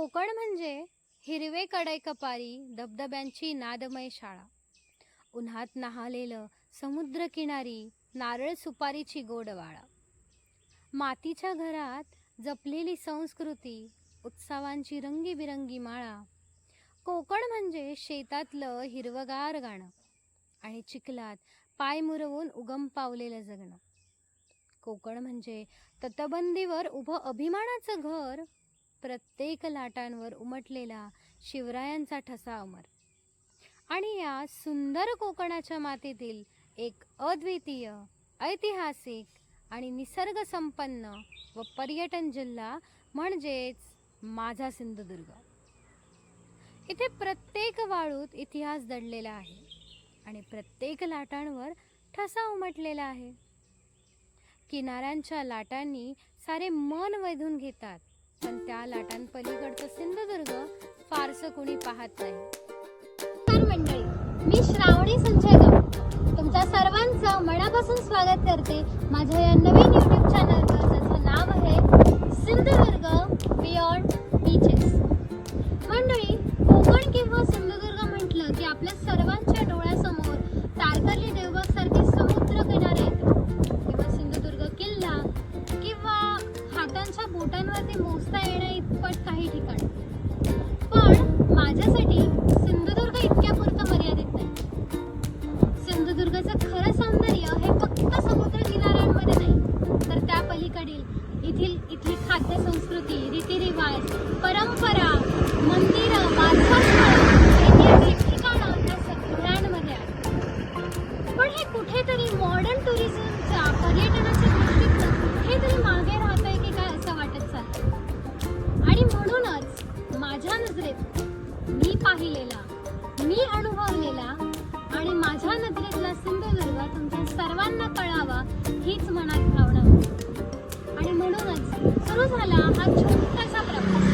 कोकण म्हणजे हिरवे कडे कपारी धबधब्यांची नादमय शाळा. उन्हात नहालेलं समुद्रकिनारी नारळ सुपारीची गोडवाळा. मातीच्या घरात जपलेली संस्कृती उत्सवांची रंगीबिरंगी माळा. कोकण म्हणजे शेतातलं हिरवगार गाणं आणि चिखलात पाय मुरवून उगम पावलेलं जगणं. कोकण म्हणजे तटबंदीवर उभं अभिमानाचं घर प्रत्येक लाटांवर उमटलेला शिवरायांचा ठसा अमर. आणि या सुंदर कोकणाच्या मातीतील एक अद्वितीय ऐतिहासिक आणि निसर्गसंपन्न व पर्यटन जिल्हा म्हणजेच माझा सिंधुदुर्ग. इथे प्रत्येक वाळूत इतिहास दडलेला आहे आणि प्रत्येक लाटांवर ठसा उमटलेला आहे. किनाऱ्यांच्या लाटांनी सारे मन वेधून घेतात पण त्या लाटांपलीकडचं सिंधुदुर्ग फारसं कुणी पाहत नाही. नमस्कार मंडळी मी श्रावणी संजय गाव तुमच्या सर्वांचं मनापासून स्वागत करते माझ्या या नवीन युट्यूब चॅनल हातांच्या ते मोजता येणं इतपत काही ठिकाण. पण माझ्यासाठी सिंधुदुर्ग इतक्या पुरतं मर्यादित नाही. सिंधुदुर्गचं खरं सौंदर्य हे फक्त समुद्र किनाऱ्यांमध्ये नाही तर त्या पलीकडील इथील इथली खाद्य संस्कृती रीतिरिवाज परंपरा मंदिरं ऐतिहासिक ठिकाणं त्या सगळ्यांमध्ये आहे. पण हे कुठेतरी मॉडर्न टुरिझमच्या पर्यटनाच्या नजरेत मी पाहिलेला मी अनुभवलेला आणि माझ्या नजरेतला सिंधुदुर्ग तुमच्या सर्वांना कळावा हीच मनात भावना आणि म्हणूनच सुरू झाला हा छोटासा प्रवास